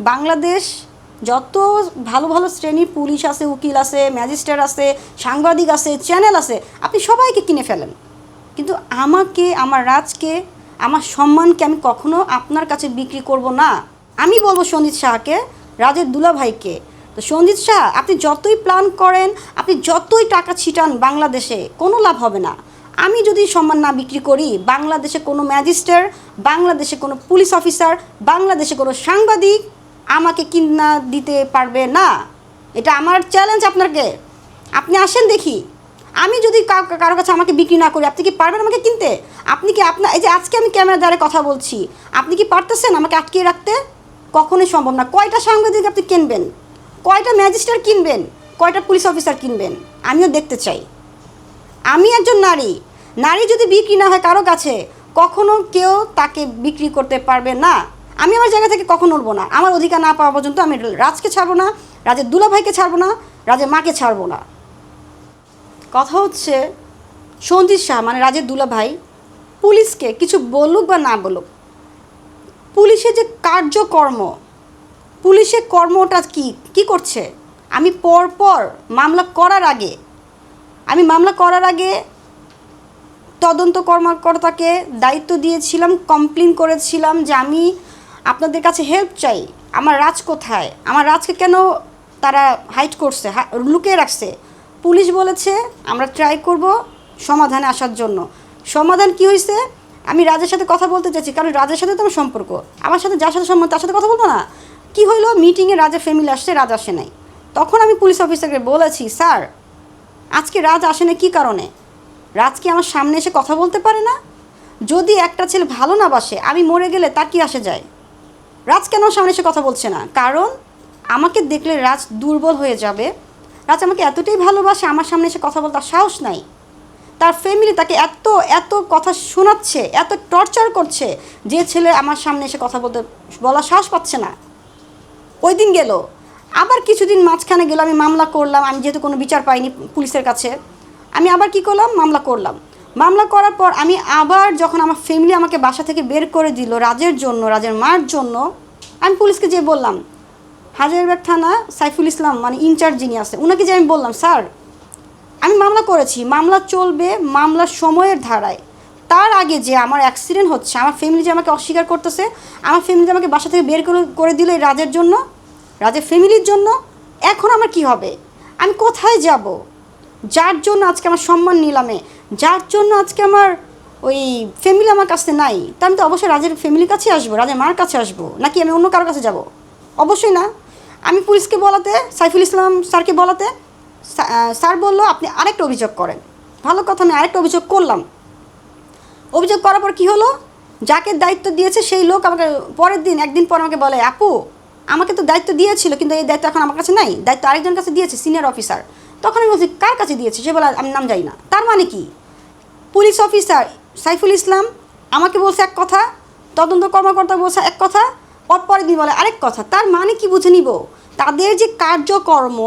বাংলাদেশ যত ভালো ভালো শ্রেণির পুলিশ আছে, উকিল আছে, ম্যাজিস্ট্রেট আছে, সাংবাদিক আছে, চ্যানেল আছে, আপনি সবাইকে কিনে ফেলেন। কিন্তু আমাকে, আমার রাজকে, আমার সম্মানকে আমি কখনো আপনার কাছে বিক্রি করব না। আমি বলব সঞ্জিত শাহকে, রাজের দুলাভাইকে। তো সঞ্জিত শাহ, আপনি যতই প্ল্যান করেন, আপনি যতই টাকা ছিটান বাংলাদেশে, কোনো লাভ হবে না। আমি যদি সম্মান না বিক্রি করি, বাংলাদেশে কোনো ম্যাজিস্ট্রেট, বাংলাদেশে কোনো পুলিশ অফিসার, বাংলাদেশে কোনো সাংবাদিক আমাকে কিনা দিতে পারবে না। এটা আমার চ্যালেঞ্জ আপনাকে। আপনি আসেন দেখি। আমি যদি কারও কাছে আমাকে বিক্রি না করি, আপনি কি পারবেন আমাকে কিনতে? আপনি কি আপনার এই যে আজকে আমি ক্যামেরা দ্বারা কথা বলছি, আপনি কি পারতেছেন আমাকে আটকিয়ে রাখতে? কখনোই সম্ভব না। কয়টা সাংবাদিক আপনি কিনবেন? কয়টা ম্যাজিস্ট্রেট কিনবেন? কয়টা পুলিশ অফিসার কিনবেন? আমিও দেখতে চাই। আমি একজন নারী। নারী যদি বিক্রি না হয় কারও কাছে, কখনো কেউ তাকে বিক্রি করতে পারবে না। আমি আমার জায়গা থেকে কখনো উঠবো না? আমার অধিকার না পাওয়া পর্যন্ত আমি রাজকে ছাড়বো না, রাজের দুলাভাইকে ছাড়বো না, রাজের মাকে ছাড়বো না। কথা হচ্ছে সঞ্জিত শাহ মানে রাজের দুলাভাই, পুলিশকে কিছু বলুক বা না বলুক, পুলিশের যে কার্যকর্ম, পুলিশের কর্মটা কি কি করছে? আমি পর পর মামলা করার আগে, আমি মামলা করার আগে তদন্ত কর্মকর্তাকে দায়িত্ব দিয়েছিলাম কমপ্লেন করেছিলাম যে আমি আপনাদের কাছে হেল্প চাই। আমার রাজ কোথায়? আমার রাজকে কেন তারা হাইট করছে? লুকিয়ে রাখছে? পুলিশ বলেছে, আমরা ট্রাই করব সমাধানে আসার জন্য। সমাধান কি হয়েছে আমি রাজের সাথে কথা বলতে চাইছি, কারণ রাজের সাথে তো আমার সম্পর্ক। আমার সাথে যার সাথে সম্পর্ক, তার সাথে কথা বলব না? কি হইল? মিটিংয়ে রাজা ফ্যামিলি আসছে, রাজ আসে নাই। তখন আমি পুলিশ অফিসারকে বলেছি, স্যার, আজকে রাজ আসে না কী কারণে? রাজ কি আমার সামনে এসে কথা বলতে পারে না? যদি একটা ছেলে ভালো না বাসে, আমি মরে গেলে তার কি আসে যায়? রাজ কেন সামনে এসে কথা বলছে না? কারণ আমাকে দেখলে রাজ দুর্বল হয়ে যাবে। রাজ আমাকে এতটাই ভালোবাসে, আমার সামনে এসে কথা বলতে সাহস নাই। তার ফ্যামিলি তাকে এত এত কথা শোনাচ্ছে, এত টর্চার করছে যে ছেলে আমার সামনে এসে কথা বলতে, বলার সাহস পাচ্ছে না। ওই দিন গেল। আবার কিছুদিন মাঝখানে গেল, আমি মামলা করলাম, আমি যেহেতু কোনো বিচার পাইনি পুলিশের কাছে, আমি আবার কি করলাম? মামলা করলাম। মামলা করার পর আমি আবার যখন আমার ফ্যামিলি আমাকে বাসা থেকে বের করে দিল, রাজের জন্য, রাজের মার জন্য আমি পুলিশকে যে বললাম, হাজারবাগ থানা সাইফুল ইসলাম মানে ইনচার্জ যিনি আছে ওনাকে যে আমি বললাম, স্যার, আমি মামলা করেছি, মামলা চলবে মামলার সময়ের ধারায়। তার আগে যে আমার অ্যাক্সিডেন্ট হচ্ছে, আমার ফ্যামিলি যে আমাকে অস্বীকার করতেছে, আমার ফ্যামিলি আমাকে বাসা থেকে বের করে করে দিল এই রাজের জন্য, রাজের ফ্যামিলির জন্য, এখন আমার কি হবে? আমি কোথায় যাব? যার জন্য আজকে আমার সম্মান নিলামে, যার জন্য আজকে আমার ওই ফ্যামিলি আমার কাছে নাই। তা আমি তো অবশ্যই রাজের ফ্যামিলির কাছে আসব, রাজের মার কাছে আসব, নাকি আমি অন্য কারোর কাছে যাব? অবশ্যই না। আমি পুলিশকে বলাতে, সাইফুল ইসলাম স্যারকে বলাতে স্যার- বলল, আপনি আরেকটা অভিযোগ করেন। ভালো কথা, আমি আরেকটা অভিযোগ করলাম। অভিযোগ করার পর কী হলো? যাকে দায়িত্ব দিয়েছে সেই লোক আমাকে পরের দিন, একদিন পর আমাকে বলে, আপু, আমাকে তো দায়িত্ব দিয়েছিল, কিন্তু এই দায়িত্ব এখন আমার কাছে নাই। দায়িত্ব আরেকজনের কাছে দিয়েছে সিনিয়র অফিসার তখন আমি বলছি, কার কাছে দিয়েছে? সে বলে, আমি নাম জানি না। তার মানে কি? পুলিশ অফিসার সাইফুল ইসলাম আমাকে বলছে এক কথা, তদন্ত কর্মকর্তা বলছে এক কথা পরের দিন বলে আরেক কথা। তার মানে কি বুঝে নিব? তাদের যে কার্যকর্ম,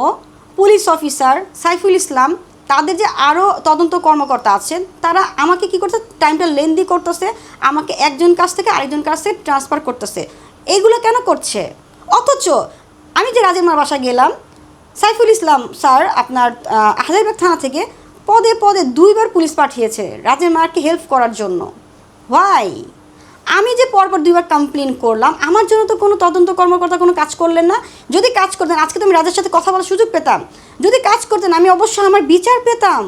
পুলিশ অফিসার সাইফুল ইসলাম, তাদের যে আরও তদন্ত কর্মকর্তা আছেন, তারা আমাকে কি করছে? টাইমটা লেন্দি করতেছে, আমাকে একজন কাছ থেকে আরেকজন কাছ থেকে ট্রান্সফার করতেছে। এইগুলো কেন করছে? অথচ আমি যে রাজের মার বাসা গেলাম, সাইফুল ইসলাম স্যার আপনার হাজারবাগ থানা থেকে পদে পদে দুইবার পুলিশ পাঠিয়েছে রাজের মাকে হেল্প করার জন্য। হোয়াই আমি যে পরপর দুইবার কমপ্লেন করলাম, আমার জন্য তো কোনো তদন্ত কর্মকর্তা কোনো কাজ করলেন না। যদি কাজ করতেন, আজকে তো আমি রাজের সাথে কথা বলার সুযোগ পেতাম। যদি কাজ করতেন, আমি অবশ্যই আমার বিচার পেতাম।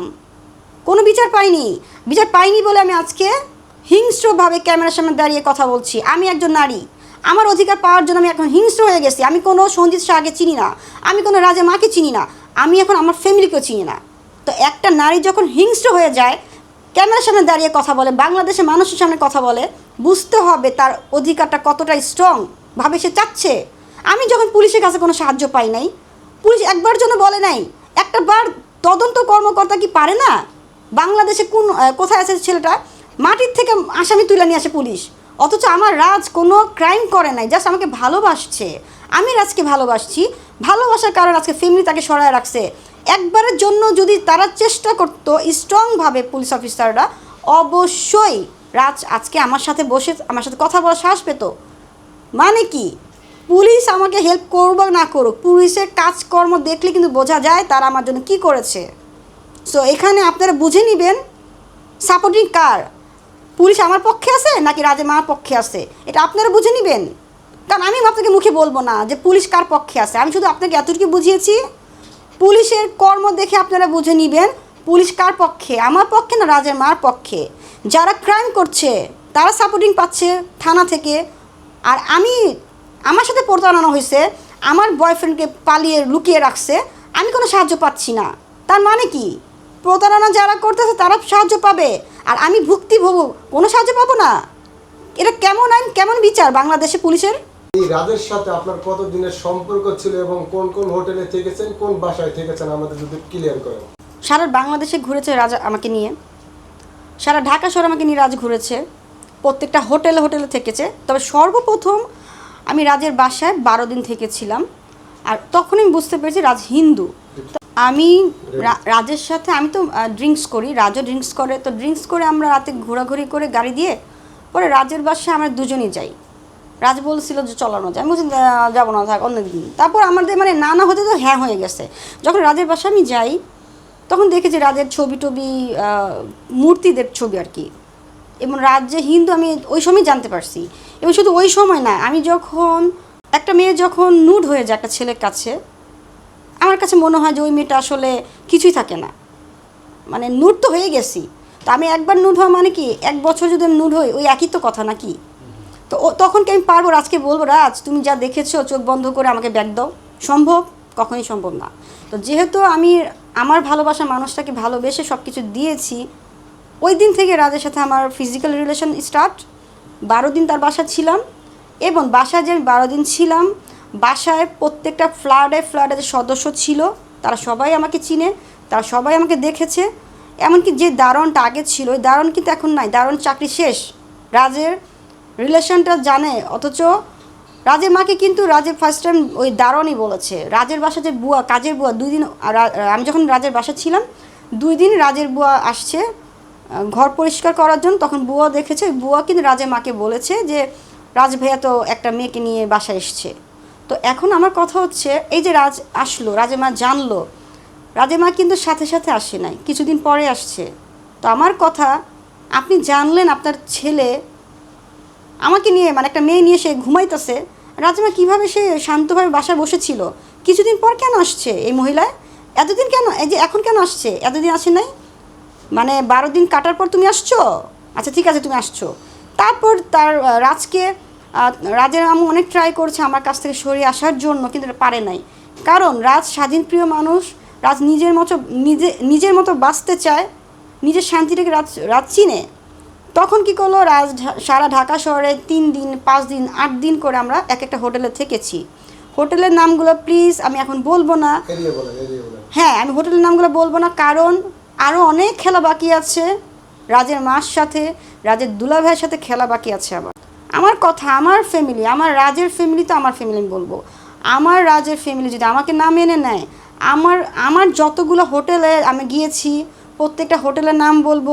কোনো বিচার পাইনি। বিচার পাইনি বলে আমি আজকে হিংস্রভাবে ক্যামেরার সামনে দাঁড়িয়ে কথা বলছি। আমি একজন নারী। আমার অধিকার পাওয়ার জন্য আমি এখন হিংস্র হয়ে গেছি। আমি কোনো সঞ্জিত শাহকে চিনি না। আমি কোনো রাজা মাকে চিনি না। আমি এখন আমার ফ্যামিলিকেও চিনি না। তো একটা নারী যখন হিংস্র হয়ে যায়, ক্যামেরার সামনে দাঁড়িয়ে কথা বলে, বাংলাদেশের মানুষের সামনে কথা বলে, বুঝতে হবে তার অধিকারটা কতটা স্ট্রং ভাবে সে চাচ্ছে। আমি যখন পুলিশের কাছে কোনো সাহায্য পাই নাই, পুলিশ একবার জন্য বলে নাই, একটা বার তদন্ত কর্মকর্তা কি পারে না? বাংলাদেশে কোন কোথায় আছে ছেলেটা? মাটির থেকে আসামি তুলে নিয়ে আসে পুলিশ। অথচ আমার রাজ কোনো ক্রাইম করে নাই জাস্ট আমাকে ভালোবাসছে। আমি রাজকে ভালোবাসছি, ভালোবাসার কারণে আজকে ফ্যামিলি তাকে সরায় রাখছে। একবারের জন্য যদি তারা চেষ্টা করতো স্ট্রংভাবে পুলিশ অফিসাররা, অবশ্যই রাজ আজকে আমার সাথে বসে, আমার সাথে কথা বলার সাহস পেত। মানে কি? পুলিশ আমাকে হেল্প করুক বা না করুক, পুলিশের কাজকর্ম দেখলে কিন্তু বোঝা যায় তারা আমার জন্য কি করেছে। সো এখানে আপনারা বুঝে নেবেন সাপোর্টিং কার? পুলিশ আমার পক্ষে আছে নাকি রাজের মার পক্ষে আছে? এটা আপনারা বুঝে নেবেন। কারণ আমি আপনাকে মুখে বলব না যে পুলিশ কার পক্ষে আছে। আমি শুধু আপনাকে এতটুকু বুঝিয়েছি পুলিশের কর্ম দেখে আপনারা বুঝে নেবেন, পুলিশ কার পক্ষে? আমার পক্ষে না রাজের মার পক্ষে? যারা ক্রাইম করছে, তারা সাপোর্টিং পাচ্ছে থানা থেকে। আর আমি, আমার সাথে প্রতারণা হয়েছে, আমার বয়ফ্রেন্ডকে পালিয়ে লুকিয়ে রাখছে, আমি কোনো সাহায্য পাচ্ছি না। তার মানে কি? প্রতারণা যারা করতেছে, তারা সাহায্য পাবে। আর আমি ভুক্তি ভোগ কোনো সাহায্য পাবো না। এটা কেমন আইন, কেমন বিচার বাংলাদেশে পুলিশের? এই রাজের সাথে আপনার কত দিনের সম্পর্ক ছিল এবং কোন কোন হোটেলে থেকেছেন, কোন বাসায় থেকেছেন, আমাদের যদি ক্লিয়ার করেন। সারা বাংলাদেশে ঘুরেছে রাজা আমাকে নিয়ে। সারা ঢাকা শহর আমাকে নিয়ে রাজ ঘুরেছে। প্রত্যেকটা হোটেলে হোটেলে থেকেছে। তবে সর্বপ্রথম আমি রাজের বাসায় বারো দিন থেকেছিলাম। আর তখন আমি বুঝতে পেরেছি রাজ হিন্দু। আমি রাজের সাথে আমি তো ড্রিঙ্কস করি। রাজও ড্রিঙ্কস করে। তো ড্রিঙ্কস করে আমরা রাতে ঘোরাঘুরি করে গাড়ি দিয়ে পরে রাজের বাসায় আমরা দুজনই যাই। রাজ বলছিল যে চলানো যায় আমি বলছি যাব না, থাক, অন্যদিন। তারপর আমাদের মানে না না হতে তো হ্যাঁ হয়ে গেছে। যখন রাজের বাসায় আমি যাই, তখন দেখেছি রাজের ছবি টবি মূর্তিদের ছবি আর কি। এবং রাজ যে হিন্দু আমি ওই সময় জানতে পারছি। এবং শুধু ওই সময় না, আমি যখন, একটা মেয়ে যখন নুড হয়ে যায় একটা ছেলের কাছে, আমার কাছে মনে হয় যে ওই মেয়েটা আসলে কিছুই থাকে না। মানে নুড তো হয়ে গেছি। তো আমি একবার নুড হওয়া মানে কি, এক বছর যদি আমি নুড হই, ওই একই তো কথা নাকি? তো তখন কি আমি পারব? রাজকে বলব, রাজ, তুমি যা দেখেছ, চোখ বন্ধ করে আমাকে ব্যাগ দাও। সম্ভব? কখনোই সম্ভব না। তো যেহেতু আমি আমার ভালোবাসা মানুষটাকে ভালোবেসে সব কিছু দিয়েছি, ওই দিন থেকে রাজের সাথে আমার ফিজিক্যাল রিলেশন স্টার্ট বারো দিন তার বাসা ছিলাম এবং বাসায় যে আমি বারো দিন ছিলাম, বাসায় প্রত্যেকটা ফ্ল্যাটে ফ্ল্যাটে যে সদস্য ছিল, তারা সবাই আমাকে চিনে, তারা সবাই আমাকে দেখেছে। এমনকি যে দারণটা আগে ছিল, ওই দারণ কিন্তু এখন নাই। দারণ চাকরি শেষ। রাজের রিলেশনটা জানে, অথচ রাজের মাকে কিন্তু রাজের ফার্স্ট টাইম ওই দারণই বলেছে। রাজের বাসা যে বুয়া, কাজের বুয়া, দুই দিন আমি যখন রাজের বাসা ছিলাম, দুই দিন রাজের বুয়া আসছে ঘর পরিষ্কার করার জন্য, তখন বুয়া দেখেছে, বুয়া কিন্তু রাজের মাকে বলেছে যে, রাজ ভাইয়া তো একটা মেয়েকে নিয়ে বাসায় এসছে। তো এখন আমার কথা হচ্ছে, এই যে রাজ আসলো, রাজের মা জানলো, রাজের মা কিন্তু সাথে সাথে আসে নাই, কিছুদিন পরে আসছে। তো আমার কথা, আপনি জানলেন আপনার ছেলে আমাকে নিয়ে মানে একটা মেয়ে নিয়ে সে ঘুমাইতেছে। রাজমা কীভাবে সে শান্তভাবে বাসায় বসেছিল? কিছুদিন পর কেন আসছে এই মহিলায়? এতদিন কেন, এই যে এখন কেন আসছে? এতদিন আসে নাই? মানে বারো দিন কাটার পর তুমি আসছো? আচ্ছা ঠিক আছে, তুমি আসছো। তারপর তার রাজকে রাজের আমু অনেক ট্রাই করছে আমার কাছ থেকে সরিয়ে আসার জন্য, কিন্তু পারে নাই। কারণ রাজ স্বাধীনপ্রিয় মানুষ, রাজ নিজের মতো, নিজে, নিজের মতো বাঁচতে চায়, নিজের শান্তিটাকে রাজ রাজ চিনে। তখন কি করল? রাজ সারা ঢাকা শহরে তিন দিন পাঁচ দিন আট দিন করে আমরা এক একটা হোটেলে থেকেছি। হোটেলের নামগুলো প্লিজ আমি এখন বলব না। হ্যাঁ আমি হোটেলের নামগুলো বলব না কারণ আরও অনেক খেলা বাকি আছে। রাজের মার সাথে রাজের দুলা ভাইয়ের সাথে খেলা বাকি আছে আমার আমার কথা আমার ফ্যামিলি আমার রাজের ফ্যামিলি তো আমার ফ্যামিলি আমি বলব। আমার রাজের ফ্যামিলি যদি আমাকে না মেনে নেয় আমার আমার যতগুলো হোটেলে আমি গিয়েছি প্রত্যেকটা হোটেলের নাম বলব।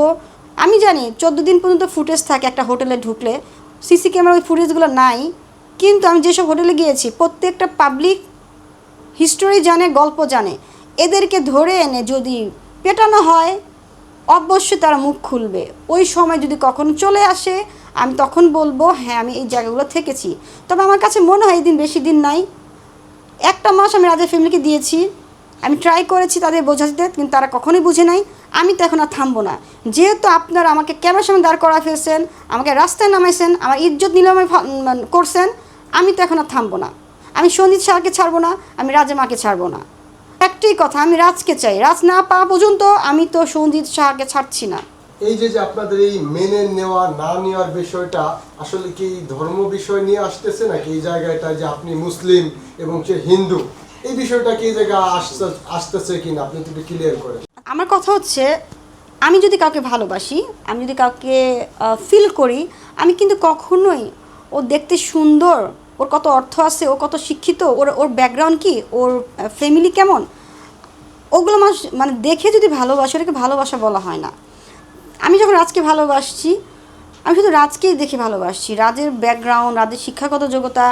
আমি জানি চোদ্দ দিন পর্যন্ত ফুটেজ থাকে একটা হোটেলে ঢুকলে, সিসি ক্যামেরা ওই ফুটেজগুলো নাই, কিন্তু আমি যেসব হোটেলে গিয়েছি, প্রত্যেকটা পাবলিক হিস্টোরি জানে, গল্প জানে। এদেরকে ধরে এনে যদি পেটানো হয়, অবশ্যই তারা মুখ খুলবে। ওই সময় যদি কখনো চলে আসে, আমি তখন বলব হ্যাঁ আমি এই জায়গাগুলো থেকেছি। তবে আমার কাছে মনে হয় এই দিন বেশি দিন নাই। একটা মাস আমি রাজের ফ্যামিলিকে দিয়েছি। আমি ট্রাই করেছি তাদের বোঝাতে, কিন্তু তারা কখনোই বুঝে নাই। আমি তো এখন আর থামবো না। যেহেতু আপনারা আমাকে ক্যামেরার সামনে দাঁড় করা ফেলছেন, আমাকে রাস্তায় নামাইছেন, আমার ইজ্জত নিলামে করছেন, আমি তো এখন আর থামবো না। আমি সন্দীপ শাহকে ছাড়বো না, আমি রাজের মাকে ছাড়বো না। একটাই কথা, আমি রাজকে চাই। রাজ না পাওয়া পর্যন্ত আমি তো সঞ্জিত শাহকে ছাড়ছি না। এই যে যে আপনাদের এই মেনে নেওয়া, না নেওয়ার বিষয়টা, আসলে কি ধর্ম বিষয় নিয়ে আসতেছে নাকি এই জায়গাটা যে আপনি মুসলিম এবং সে হিন্দু? এই বিষয়টা কি আসতে আসতেছে কিনা? আপনি একটু ক্লিয়ার করেন। আমার কথা হচ্ছে, আমি যদি কাউকে ভালোবাসি, আমি যদি কাউকে ফিল করি, আমি কিন্তু কখনোই ও দেখতে সুন্দর, ওর কত অর্থ আছে, ও কত শিক্ষিত, ওর ওর ব্যাকগ্রাউন্ড কি, ওর ফ্যামিলি কেমন, ওগুলো মানুষ মানে দেখে যদি ভালোবাসে, ওটাকে ভালোবাসা বলা হয় না। আমি যখন রাজকে ভালোবাসছি, আমি শুধু রাজকেই দেখে ভালোবাসছি। রাজের ব্যাকগ্রাউন্ড রাজের শিক্ষাগত যোগ্যতা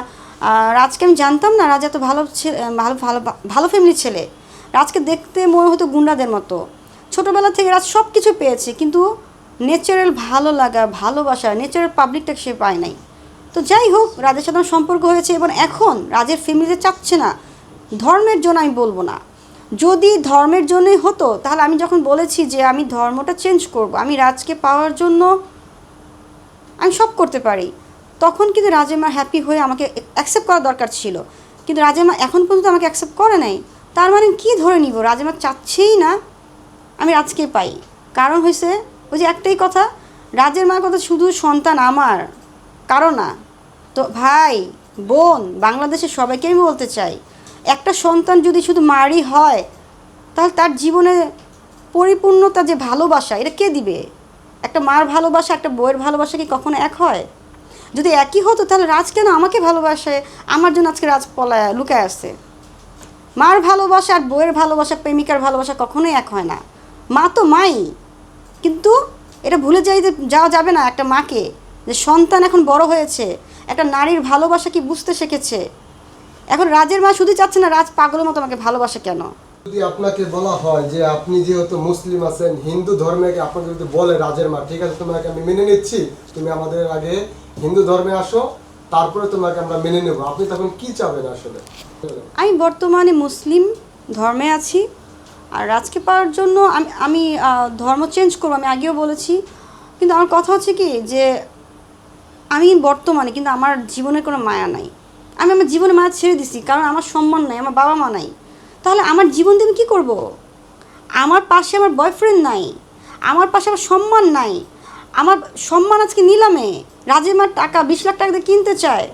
রাজকে আমি জানতাম না রাজ এত ভালো ছে- ভালো ভালো ভালো ফ্যামিলির ছেলে। রাজকে দেখতে মনে হতো গুন্ডাদের মতো। ছোটোবেলা থেকে রাজ সব কিছু পেয়েছে, কিন্তু নেচারাল ভালো লাগা, ভালোবাসা নেচারাল পাবলিকটা সে পায় নাই। তো যাই হোক, রাজের সাথে আমার সম্পর্ক হয়েছে এবং এখন রাজের ফ্যামিলিতে চাচ্ছে না। ধর্মের জন্য আমি বলব না। যদি ধর্মের জন্যই হতো, তাহলে আমি যখন বলেছি যে আমি ধর্মটা চেঞ্জ করব, আমি রাজকে পাওয়ার জন্য আমি সব করতে পারি। তখন কিন্তু রাজেমা হ্যাপি হয়ে আমাকে অ্যাকসেপ্ট করা দরকার ছিল। কিন্তু রাজেমা এখন পর্যন্ত আমাকে অ্যাকসেপ্ট করে নাই। তার মানে কি ধরে নিব? রাজেমা চাচ্ছেই না আমি রাজকে পাই। কারণ হয়েছে ওই যে একটাই কথা, রাজের মার কথা শুধু সন্তান আমার, কারও না। তো ভাই, বোন, বাংলাদেশের সবাইকে আমি বলতে চাই, একটা সন্তান যদি শুধু মারই হয়, তাহলে তার জীবনে পরিপূর্ণতা যে ভালোবাসা, এটা কে দিবে? একটা মার ভালোবাসা, একটা বইয়ের ভালোবাসা কি কখনো এক হয়? যদি একই হতো, তাহলে রাজ কেন আমাকে ভালোবাসে? আমার জন্য আজকে রাজ পলায়, লুকায় আছে। মার ভালোবাসা আর বইয়ের ভালোবাসা, প্রেমিকার ভালোবাসা কখনোই এক হয় না। মা তো মাই। কিন্তু এটা ভুলে যাই যে যাওয়া যাবে না একটা মাকে। যে সন্তান এখন বড় হয়েছে, একটা নারীর ভালোবাসা কি বুঝতে শিখেছে? এখন রাজের মা শুধু চাচ্ছে না রাজ পাগলের মতো আমাকে ভালোবাসে কেন? যদি আপনাকে বলা হয় যে আপনি যেহেতু মুসলিম আছেন, হিন্দু ধর্মে আপনাকে যদি বলে রাজের মা, ঠিক আছে, তোমাকে আমি মেনে নিচ্ছি, তুমি আমাদের আগে হিন্দু ধর্মে আসো, তারপরে তোমাকে আমরা মেনে নেব। আপনি তখন কি চাবেন আসলে? আমি বর্তমানে মুসলিম ধর্মে আছি, আর রাজকে পাওয়ার জন্য আমি আমি ধর্ম চেঞ্জ করব, আমি আগেও বলেছি। কিন্তু আমার কথা হচ্ছে কি যে, আমি বর্তমানে কিন্তু আমার জীবনের কোনো মায়া নাই। আমি আমার জীবনে মায়া ছেড়ে দিছি, কারণ আমার সম্মান নাই, আমার বাবা মা নাই। তাহলে আমার জীবন দিয়ে আমি কী করব? আমার পাশে আমার বয়ফ্রেন্ড নাই, আমার পাশে আমার সম্মান নাই। আমার সম্মান আজকে নিলামে। রাজের মার টাকা বিশ লাখ টাকা দিয়ে কিনতে চায়।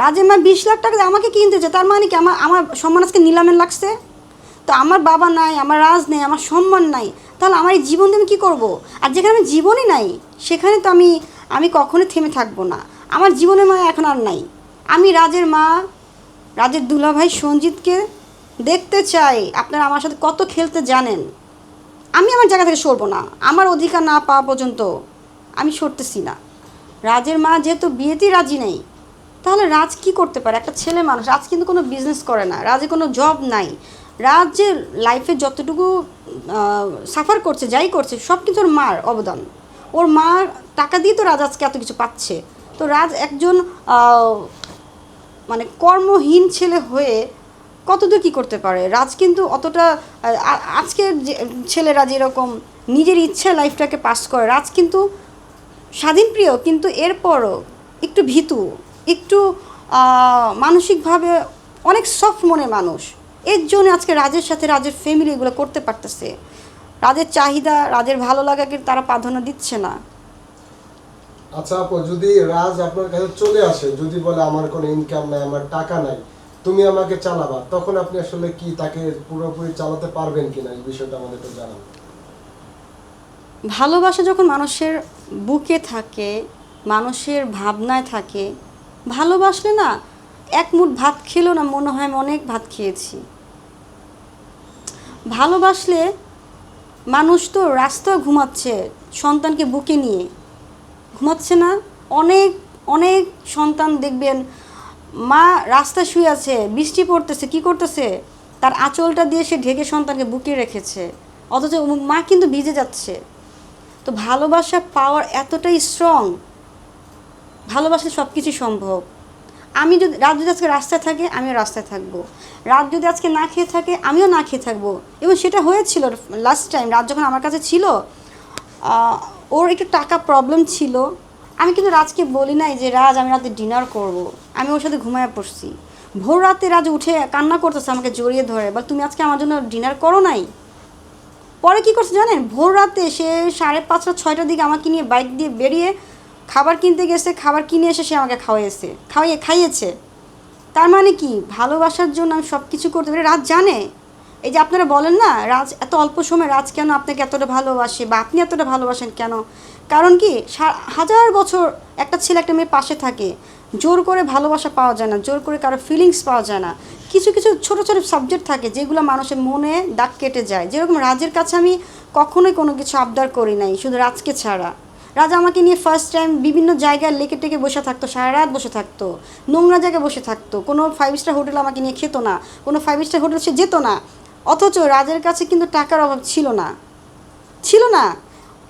রাজের মা বিশ লাখ টাকা দিয়ে আমাকে কিনতে চায়, তার মানে কি আমার আমার সম্মান আজকে নিলামে লাগছে? তো আমার বাবা নাই, আমার রাজ নেই, আমার সম্মান নাই, তাহলে আমার এই জীবন দিয়ে আমি কী করব? আর যেখানে আমার জীবনই নাই, সেখানে তো আমি আমি কখনোই থেমে থাকব না। আমার জীবনের মা এখন আর নাই। আমি রাজের মা, রাজের দুলাভাই সঞ্জিতকে দেখতে চাই। আপনারা আমার সাথে কত খেলতে জানেন। আমি আমার জায়গা থেকে সরবো না। আমার অধিকার না পাওয়া পর্যন্ত আমি সরতেছি না। রাজের মা যেহেতু বিয়েতেই রাজি নেই, তাহলে রাজ কি করতে পারে? একটা ছেলে মানুষ, রাজ কিন্তু কোনো বিজনেস করে না। রাজে কোনো জব নাই। রাজ যে লাইফে যতটুকু সাফার করছে, যাই করছে, সব কিন্তু ওর মার অবদান। ওর মা টাকা দিয়ে তো রাজ আজকে এত কিছু পাচ্ছে। তো রাজ একজন মানে কর্মহীন ছেলে হয়ে কতদূর কী করতে পারে? রাজ কিন্তু অতটা আজকের যে, ছেলেরা যেরকম নিজের ইচ্ছে লাইফটাকে পাস করে, রাজ কিন্তু স্বাধীনপ্রিয় কিন্তু এরপরও একটু ভীতু, একটু মানসিকভাবে অনেক সফট মনের মানুষ। এর জন্য আজকে রাজের সাথে রাজের ফ্যামিলি এগুলো করতে পারতেছে। রাজের চাহিদা, রাজের ভালো লাগাকে তারা প্রাধান্য দিচ্ছে না। আচ্ছা আপু, যদি রাজ আপনার কাছে চলে আসে, যদি বলে আমার কোনো ইনকাম নাই, আমার টাকা নাই তুমি আমাকে চালাবা, তখন আপনি আসলে কি তাকে পুরোপুরি চালাতে পারবেন কিনা এই বিষয়টা আমাদের একটু জানান। ভালোবাসা যখন মানুষের বুকে থাকে, মানুষের ভাবনায় থাকে, ভালোবাসলে না এক মুঠ ভাত খেলো না মনে হয় আমি অনেক ভাত খেয়েছি। ভালোবাসলে মানুষ তো রাস্তা ঘুমাচ্ছে সন্তানকে বুকে নিয়ে। ঘুমাচ্ছে না, অনেক অনেক সন্তান দেখবেন মা রাস্তায় শুয়ে আছে, বৃষ্টি পড়তেছে, কি করতেছে? তার আঁচলটা দিয়ে সে ঢেকে সন্তানকে বুকে রেখেছে। অথচ মা কিন্তু ভিজে যাচ্ছে। তো ভালোবাসা পাওয়ার এতটাই স্ট্রং ভালোবাসা সব কিছু সম্ভব। আমি যদি, রাত যদি আজকে রাস্তায় থাকে, আমিও রাস্তায় থাকব। রাত যদি আজকে না খেয়ে থাকে, আমিও না খেয়ে থাকব। এবং সেটা হয়েছিল লাস্ট টাইম রাত যখন আমার কাছে ছিল ওর একটু টাকা প্রবলেম ছিল। আমি কিন্তু রাজকে বলি নাই যে, রাজ, আমি রাতে ডিনার করব। আমি ওর সাথে ঘুমায় পড়ছি। ভোর রাতে রাজ উঠে কান্না করতেছে আমাকে জড়িয়ে ধরে বা তুমি আজকে আমার জন্য ডিনার করো নাই? পরে কি করছে জানেন? ভোর রাতে সে সাড়ে পাঁচটা, ছয়টার দিকে আমাকে নিয়ে বাইক দিয়ে বেরিয়ে খাবার কিনতে গেছে। খাবার কিনে এসে সে আমাকে খাওয়াইছে, খাওয়াইয়ে খাইয়েছে। তার মানে কি? ভালোবাসার জন্য আমি সব কিছু করতে পারি। রাত জানে? এই যে আপনারা বলেন না, রাজ, এত অল্প সময় রাজ কেন আপনাকে এতটা ভালোবাসে বা আপনি এতটা ভালোবাসেন কেন? কারণ কি হাজার বছর একটা ছেলে, একটা মেয়ে পাশে থাকে, জোর করে ভালোবাসা পাওয়া যায় না, জোর করে কারও ফিলিংস পাওয়া যায় না। কিছু কিছু ছোট ছোট সাবজেক্ট থাকে যেগুলো মানুষের মনে দাগ কেটে যায়। যেরকম রাজের কাছে আমি কখনোই কোনো কিছু আবদার করি নাই, শুধু রাজকে ছাড়া। রাজা আমাকে নিয়ে ফার্স্ট টাইম বিভিন্ন জায়গায় লেকে টেকে বসে থাকতো, সারা রাত বসে থাকতো, নোংরা জায়গায় বসে থাকতো। কোনো ফাইভ স্টার হোটেল আমাকে নিয়ে খেতো না, কোনো ফাইভ স্টার হোটেল সে যেত না। অথচ রাজের কাছে কিন্তু টাকার অভাব ছিল না। ছিল না।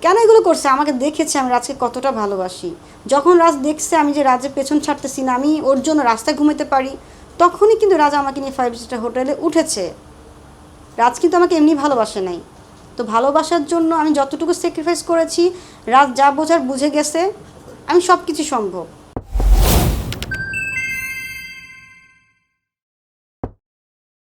কেন এগুলো করছে? আমাকে দেখেছে আমি রাজকে কতটা ভালোবাসি। যখন রাজ দেখছে আমি যে রাজের পেছন ছাড়তেছি না, আমি ওর জন্য রাস্তায় ঘুমাতে পারি, তখনই কিন্তু রাজা আমাকে নিয়ে ফাইভ স্টার হোটেলে উঠেছে। রাজ কিন্তু আমাকে এমনি ভালোবাসে নাই। তো ভালোবাসার জন্য আমি যতটুকু স্যাক্রিফাইস করেছি, রাজ যা বোঝার বুঝে গেছে, আমি সব কিছু সম্ভব।